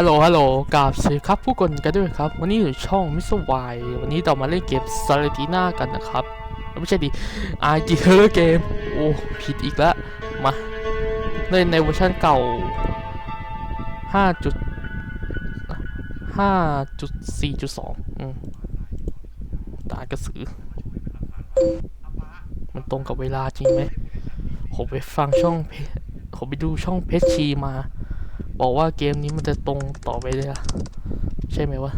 ฮัลโหล ฮัลโหลกราบสวัสดีครับผู้คนกันด้วยครับ วันนี้อยู่ช่องมิสวายวันนี้เรามาเล่นเกมซาเลติน่ากันนะครับ ไม่ใช่ดิไอจีเฮอร์เกม โอ้ ผิดอีกแล้ว มาเล่นในเวอร์ชันเก่า 5.5.4.2อืมตากระสือ มันตรงกับเวลาจริงไหมผมไปฟังช่องผมไปดูช่องเพชชีมา บอกว่าเกมนี้มันจะตรงต่อไปเลยอะใช่ไหมวะ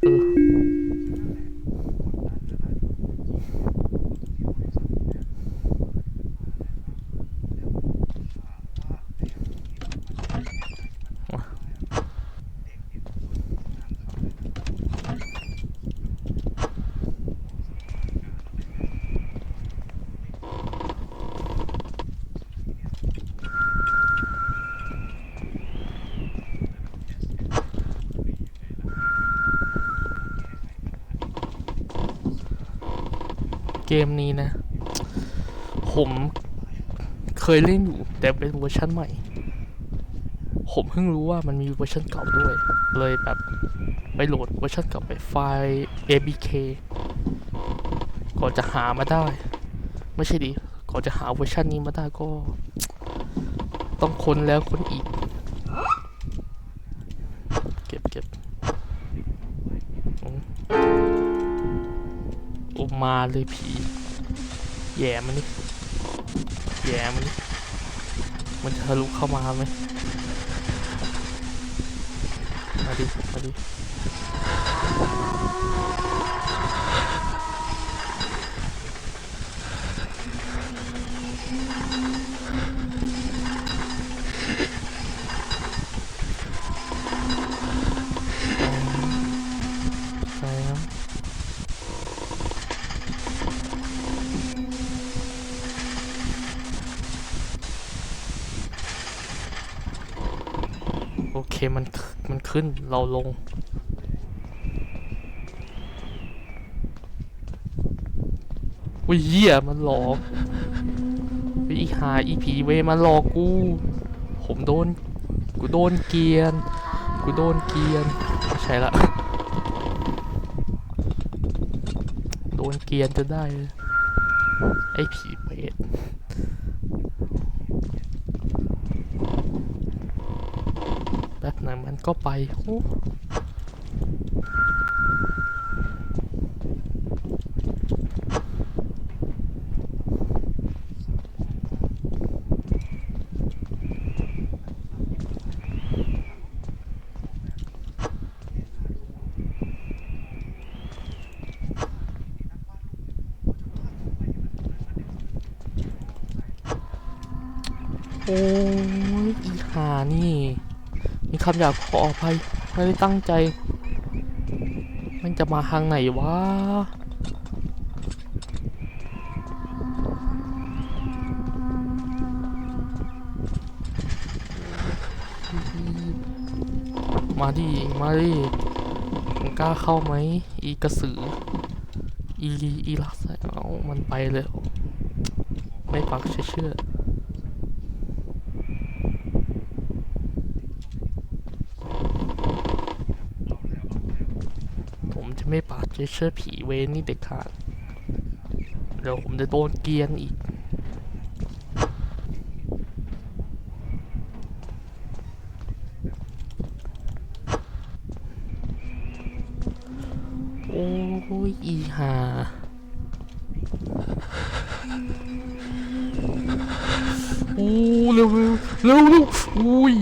เออ เกมนี้นะ ผมเคยเล่นอยู่ แต่เป็นเวอร์ชันใหม่ ผมเพิ่งรู้ว่ามันมีเวอร์ชันเก่าด้วย เลยแบบไปโหลดเวอร์ชันเก่าไปไฟล์ ABK ก่อนจะหามาได้ ไม่ใช่ดิก่อนจะหาเวอร์ชันนี้มาได้ก็ ต้องค้นแล้วค้นอีก เก็บเก็บ มาเลยผี แย่มันนี่แย่มันนี่มันทะลุเข้ามาไหมมาดิมาดิ มันมันขึ้นเราลง อุ้ยเหี้ยมันหลอกไอ้หาอีผีเวมันหลอกกู ผมโดน กูโดนเกียน กูโดนเกียนใช่ละโดนเกียนจะได้ ไอ้ผีเปรต ป๊บหนึ่งมันก็ไปโอ้โอ้ยอีหานี่ มีคำหยาบขออภัย ไม่ได้ตั้งใจ มันจะมาทางไหนวะมาดิ มาดิมึงกล้าเข้าไหม อีกระสือ อี อีลักษณ์เอามันไปเลย ไม่ปักเชื่อเชื่อ ผมจะ ไม่ปาดเจเชื่อผีเวนนี่เด็ดขาดเดี๋ยวผมจะโดนเกียนอีก โอ้ย อีหาโอ้เร็วเร็วเร็วเร็วอุ้ย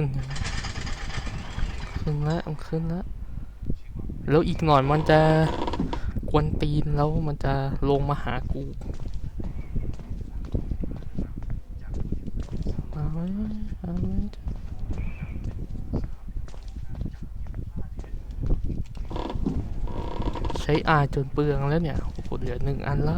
ขึ้น ขึ้นแล้วมันขึ้นแล้ว แล้วอีกหน่อยมันจะกวนตีนแล้วมันจะลงมาหากูเอาไว้เอาไว้ใช้อาจนเปลืองแล้วเนี่ยโอ้โหเหลือหนึ่งอันละ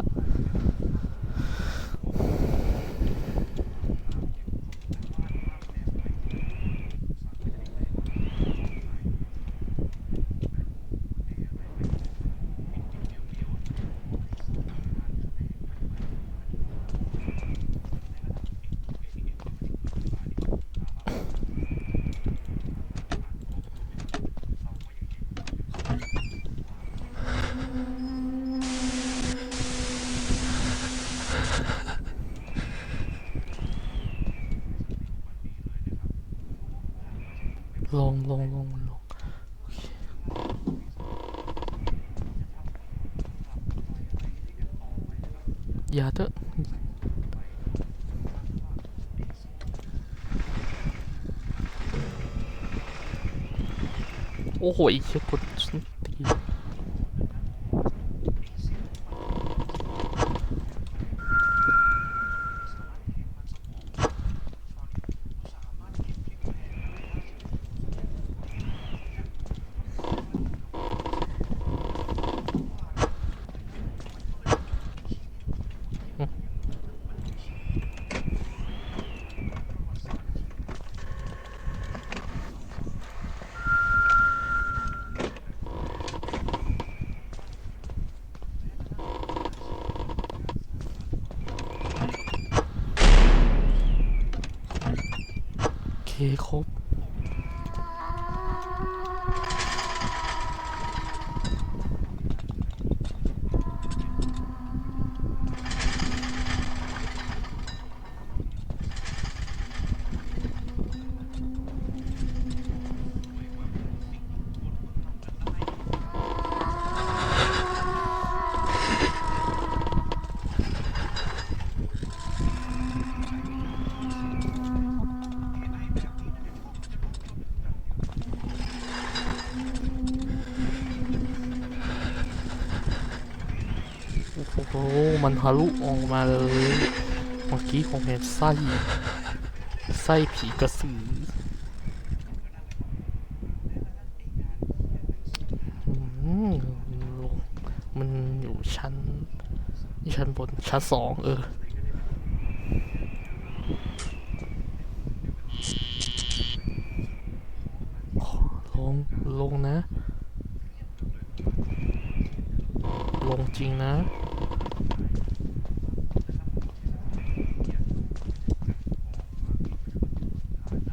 롱롱롱롱 야드 오호 이 개코 진 คครบ โอ้มันทะลุออกมาเลยเมื่อกี้คงเป็นไส้ไส้ผีกระสือลงมันอยู่ชั้นชั้นบนชั้นสองเออลงลงนะ ลงจริงนะ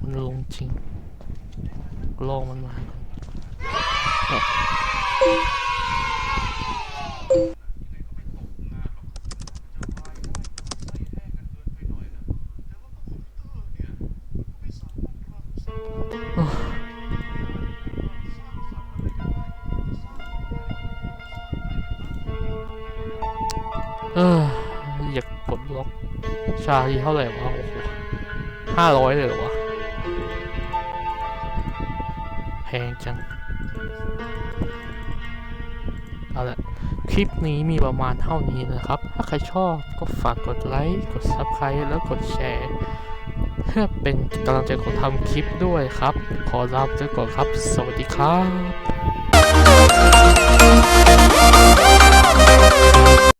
มันลงจริง ลองมันมาเอออยากกดล็อกชาที่เท่าไหร่วะโอ้โหห้าร้อยเลยเหรอวะ แพงจัง เอาละคลิปนี้มีประมาณเท่านี้นะครับ ถ้าใครชอบก็ฝากกดไลค์ กด Subscribe แล้วกดแชร์ เพื่อเป็นกำลังใจของทำคลิปด้วยครับ ขอลาไปก่อนครับ สวัสดีครับ